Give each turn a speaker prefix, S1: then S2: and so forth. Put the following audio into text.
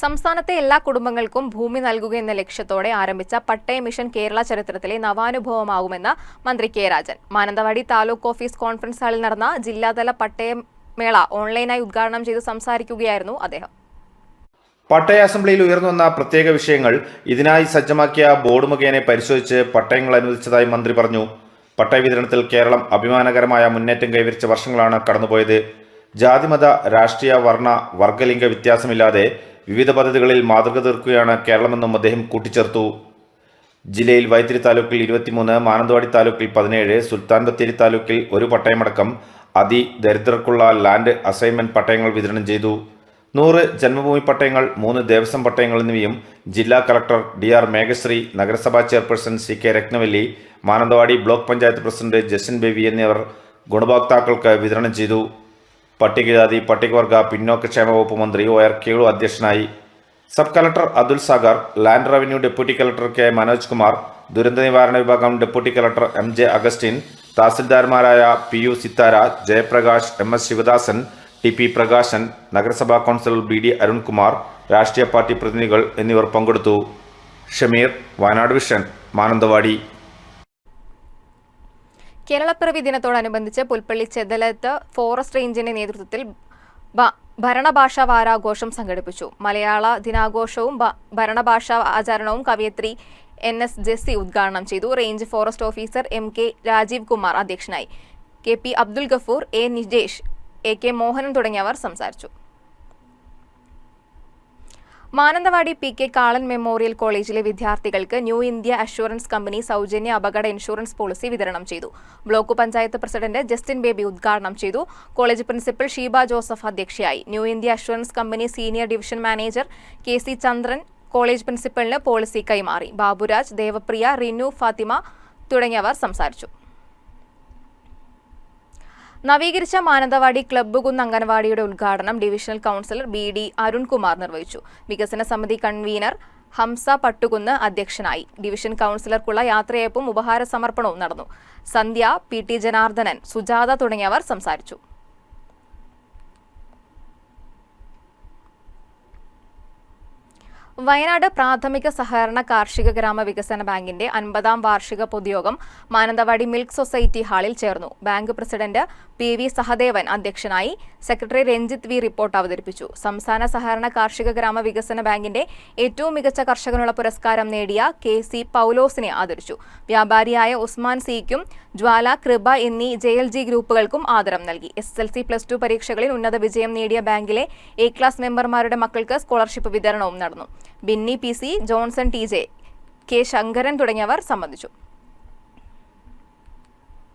S1: സംസ്ഥാനത്തെ എല്ലാ കുടുംബങ്ങൾക്കും ഭൂമി നൽകുക എന്ന ലക്ഷ്യത്തോടെ ആരംഭിച്ച പട്ടയ മിഷൻ കേരള ചരിത്രത്തിലെ നവാനുഭവമാകുമെന്ന് മന്ത്രി K Rajan. Mananthavady taluk office conference ഹാളിൽ നടന്ന ജില്ലാതല പട്ടയമേള ഓൺലൈനായി ഉദ്ഘാടനം ചെയ്ത് സംസാരിക്കുകയായിരുന്നു അദ്ദേഹം.
S2: പട്ടയ അസംബ്ലിയിൽ ഉയർന്നു വന്ന പ്രത്യേക വിഷയങ്ങൾ ഇതിനായി സജ്ജമാക്കിയ ബോർഡ് മുഖേന പരിശോധിച്ച് പട്ടയങ്ങൾ അനുവദിച്ചതായി മന്ത്രി പറഞ്ഞു. പട്ടയ വിതരണത്തിൽ കേരളം അഭിമാനകരമായ മുന്നേറ്റം കൈവരിച്ച വർഷങ്ങളാണ് കടന്നുപോയത്. ജാതിമത രാഷ്ട്രീയ വർണ വർഗലിംഗ വ്യത്യാസമില്ലാതെ വിവിധ പദ്ധതികളിൽ മാതൃക തീർക്കുകയാണ് കേരളമെന്നും അദ്ദേഹം കൂട്ടിച്ചേർത്തു. ജില്ലയിൽ വൈത്തിരി താലൂക്കിൽ ഇരുപത്തിമൂന്ന് മാനന്തവാടി താലൂക്കിൽ പതിനേഴ് സുൽത്താൻ ബത്തേരി താലൂക്കിൽ ഒരു പട്ടയമടക്കം അതിദരിദ്രർക്കുള്ള ലാൻഡ് അസൈൻമെന്റ് പട്ടയങ്ങൾ വിതരണം ചെയ്തു. നൂറ് ജന്മഭൂമി പട്ടയങ്ങൾ മൂന്ന് ദേവസ്വം പട്ടയങ്ങൾ എന്നിവയും ജില്ലാ കളക്ടർ ഡി ആർ മേഘശ്രീ നഗരസഭാ chairperson C K Rathnavalli Mananthavady block panchayat president Jasin Baby എന്നിവർ ഗുണഭോക്താക്കൾക്ക് വിതരണം ചെയ്തു. പട്ടികജാതി പട്ടികവർഗ പിന്നോക്കക്ഷേമ വകുപ്പ് മന്ത്രി ഒ ആർ കേളു അധ്യക്ഷനായി. Sub collector Athul Sagar land revenue deputy collector K Manoj Kumar ദുരന്ത നിവാരണ വിഭാഗം deputy collector M J Augustine തഹസിൽദാർമാരായ P U Sithara Jayaprakash M S Sivadasan T P Prakashan നഗരസഭാ കൗൺസിലർ ബി ഡി അരുൺകുമാർ രാഷ്ട്രീയ party പ്രതിനിധികൾ എന്നിവർ പങ്കെടുത്തു. Shameer Wayanad vision Mananthavady.
S1: Keralappiravi ദിനത്തോടനുബന്ധിച്ച് പുൽപ്പള്ളി ചെതലത്ത് forest റേഞ്ചിന്റെ നേതൃത്വത്തിൽ ഭരണഭാഷാ വാരാഘോഷം സംഘടിപ്പിച്ചു. മലയാള ദിനാഘോഷവും ഭരണഭാഷാ ആചരണവും കവയത്രി എൻ എസ് ജെസ്സി ഉദ്ഘാടനം ചെയ്തു. Range forest officer M K Rajeev Kumar അധ്യക്ഷനായി. K P Abdul Gafoor A Nijesh A K Mohanan തുടങ്ങിയവർ സംസാരിച്ചു. Mananthavady P K Kalan memorial കോളേജിലെ വിദ്യാർത്ഥികൾക്ക് ന്യൂ ഇന്ത്യ അഷുറൻസ് കമ്പനി സൗജന്യ അപകട ഇൻഷുറൻസ് പോളിസി വിതരണം ചെയ്തു. Block panchayat president Justin Baby ഉദ്ഘാടനം ചെയ്തു. കോളേജ് പ്രിൻസിപ്പൽ ഷീബ ജോസഫ് അധ്യക്ഷയായി. New India assurance company senior division manager K C Chandran college പ്രിൻസിപ്പലിന് policy കൈമാറി. ബാബുരാജ് ദേവപ്രിയ റിനു ഫാത്തിമ തുടങ്ങിയവർ സംസാരിച്ചു. നവീകരിച്ച മാനന്തവാടി ക്ലബ്ബ് കുന്ന് അംഗനവാടിയുടെ ഉദ്ഘാടനം divisional councillor B D Arunkumar നിർവഹിച്ചു. വികസന സമിതി കൺവീനർ ഹംസ പട്ടുകുന്ന് അധ്യക്ഷനായി. ഡിവിഷൻ കൗൺസിലർക്കുള്ള യാത്രയയപ്പും ഉപഹാര സമർപ്പണവും നടന്നു. സന്ധ്യ പി ടി ജനാർദ്ദനൻ സുജാത തുടങ്ങിയവർ സംസാരിച്ചു. വയനാട് പ്രാഥമിക സഹകരണ കാർഷിക ഗ്രാമ വികസന ബാങ്കിന്റെ അൻപതാം വാർഷിക പൊതുയോഗം മാനന്തവാടി മിൽക്ക് സൊസൈറ്റി ഹാളിൽ ചേർന്നു. Bank president P V Sahadevan അധ്യക്ഷനായി സെക്രട്ടറി രഞ്ജിത്ത് വി റിപ്പോർട്ട് അവതരിപ്പിച്ചു. സംസ്ഥാന സഹകരണ കാർഷിക ഗ്രാമ വികസന ബാങ്കിന്റെ ഏറ്റവും മികച്ച കർഷകനുള്ള പുരസ്കാരം നേടിയ കെ സി പൗലോസിനെ ആദരിച്ചു. വ്യാപാരിയായ ഉസ്മാൻ സിക്കും ജ്വാല കൃപ എന്നീ ജെ എൽ ജി ഗ്രൂപ്പുകൾക്കും ആദരം നൽകി. S L C plus two പരീക്ഷകളിൽ ഉന്നത വിജയം നേടിയ ബാങ്കിലെ എ ക്ലാസ് മെമ്പർമാരുടെ മക്കൾക്ക് സ്കോളർഷിപ്പ് വിതരണവും നടന്നു. Binny P C Johnson T J K Sankaran തുടങ്ങിയവർ സംബന്ധിച്ചു.